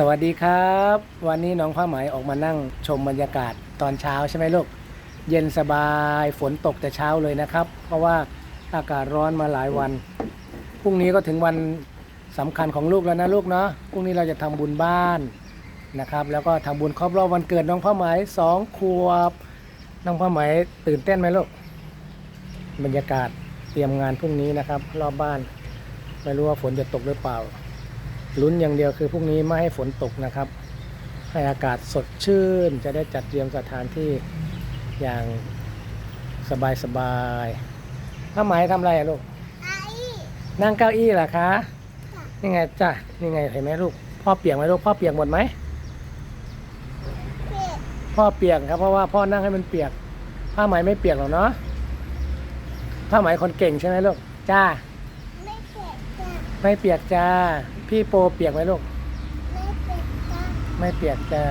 สวัสดีครับ วันนี้น้องผ้าไหมออกมานั่งชมบรรยากาศตอนเช้าใช่ไหมลูก เย็นสบายฝนตกแต่เช้าเลยนะครับ เพราะว่าอากาศร้อนมาหลายวันพรุ่งนี้ก็ถึงวันสำคัญของลูกแล้วนะลูกเนาะพรุ่งนี้เราจะทำบุญบ้านนะครับ แล้วก็ทำบุญครบรอบวันเกิดน้องผ้าไหมสองขวบน้องผ้าไหมตื่นเต้นไหมลูกบรรยากาศเตรียมงานพรุ่งนี้นะครับ รอบบ้านไม่รู้ว่าฝนจะตกหรือเปล่า ลุ้นอย่างเดียวคือพรุ่งนี้ไม่ให้ฝนตกนะครับ ให้อากาศสดชื่น จะได้จัดเตรียมสถานที่อย่างสบายสบายๆผ้าไหมทำอะไรอะลูกนั่งเก้าอี้เหรอคะนี่ไงจ้ะนี่ไงเห็นไหมลูกพ่อเปียกไหมลูกพ่อเปียกหมดไหมพ่อเปียกครับเพราะว่าพ่อนั่งให้มันเปียกผ้าไหมไม่เปียกหรอกเนาะผ้าไหมคนเก่งใช่ไหมลูกจ้าไม่เผ็ดจ้ะ ไม่เปียกจ้า พี่โปเปียกไหมลูก ไม่เผ็ดจ้ะไม่เปียกจ้า